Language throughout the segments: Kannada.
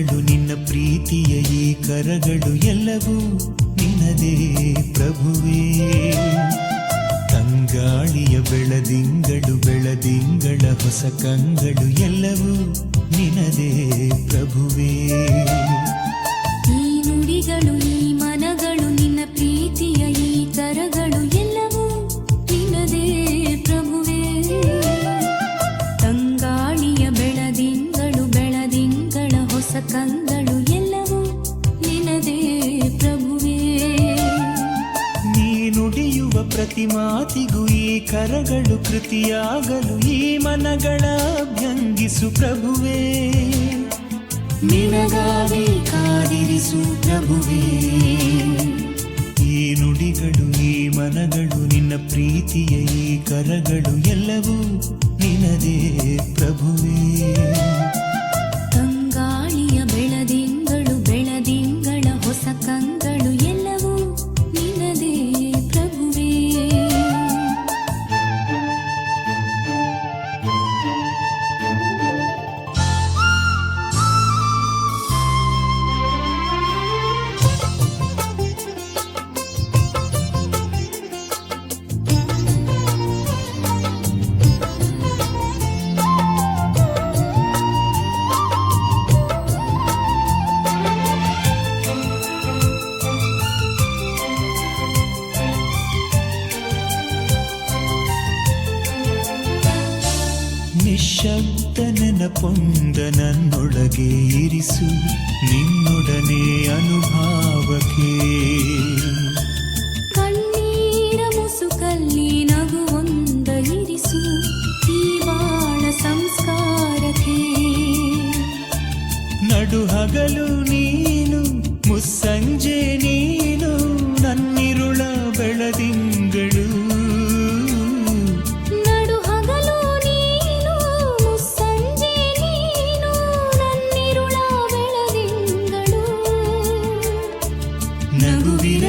ಮನಗಳು ನಿನ್ನ ಪ್ರೀತಿಯ ಈ ಕರಗಳು ಎಲ್ಲವೂ ನಿನದೇ ಪ್ರಭುವೇ. ತಂಗಾಳಿಯ ಬೆಳದಿಂಗಳು, ಬೆಳದಿಂಗಳ ಹೊಸ ಕಂಗಳು ಎಲ್ಲವೂ ನಿನದೇ ಪ್ರಭುವೇ. ಈ ನುಡಿಗಳು, ಈ ಮಾತಿಗೂ ಈ ಕರಗಳು ಕೃತಿಯಾಗಲು ಈ ಮನಗಳ ಭಂಗಿಸು ಪ್ರಭುವೇ. ನಿನಗಾಗಿ ಕಾದಿರಿಸು ಪ್ರಭುವೇ. ಈ ನುಡಿಗಳು ಈ ಮನಗಳು ನಿನ್ನ ಪ್ರೀತಿಯ ಈ ಕರಗಳು ಎಲ್ಲವೂ ನಿನದೇ ಪ್ರಭುವೇ. ನಿಶಬ್ದ ನೆನಪೊಂದ ನನ್ನೊಳಗೆ ಇರಿಸು. ನಿನ್ನೊಡನೆ ಅನುಭಾವಕ್ಕೆ. ಕಣ್ಣೀರ ಮುಸುಕಲ್ಲಿ ನಗುವೊಂದ ಇರಿಸು. ಈ ಬಾಳ ಸಂಸ್ಕಾರಕ್ಕೆ. ನಡು ಹಗಲು ನೀನು ಮುಸ್ಸಂಜೆ ನೀನು ನನ್ನಿರುಳ ಬೆಳದಿಂಗಳು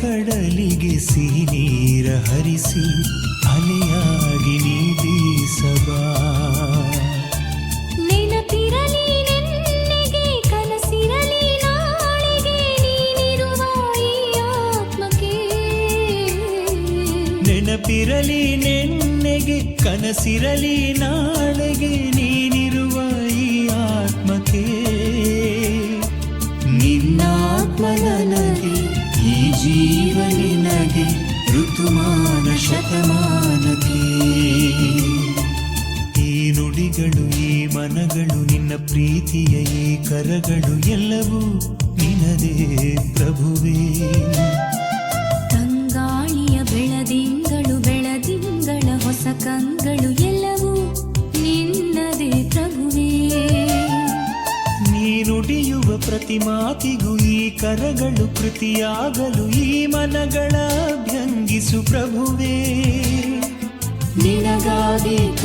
ಕಡಲಿಗೆ ಸಿಹಿ ನೀರ ಹರಿಸಿ ಅಲೆಯಾಗಿ ನೀ ಬೀಸಬಾ ನೆನಪಿರಲಿ ನೆನ್ನೆಗೆ ಕನಸಿರಲಿ ನಾಳೆಗೆ ನೀನಿರುವ ಈ ಆತ್ಮಕ್ಕೆ. ನೆನಪಿರಲಿ ನೆನ್ನೆಗೆ ಕನಸಿರಲಿ ನಾಳೆಗೆ ನೀನಿರುವ ಈ ಆತ್ಮಕ್ಕೆ. ನಿನ್ನಾತ್ಮ ನನಗೆ ಈ ಜೀವ ನಿನಗೆ ಋತುಮಾನ ಶತಮಾನಕ್ಕೆ. ಈ ನುಡಿಗಳು, ಈ ಮನಗಳು, ನಿನ್ನ ಪ್ರೀತಿಯ ಈ ಕರಗಳು ಎಲ್ಲವೂ ನಿನದೇ ಪ್ರಭುವೇ. ಪ್ರತಿ ಮಾತಿಗೂ ಈ ಕರಗಳು ಕೃತಿಯಾಗಲು ಈ ಮನಗಳ ಭಂಗಿಸು ಪ್ರಭುವೇ. ನಿನಗಾಗಿ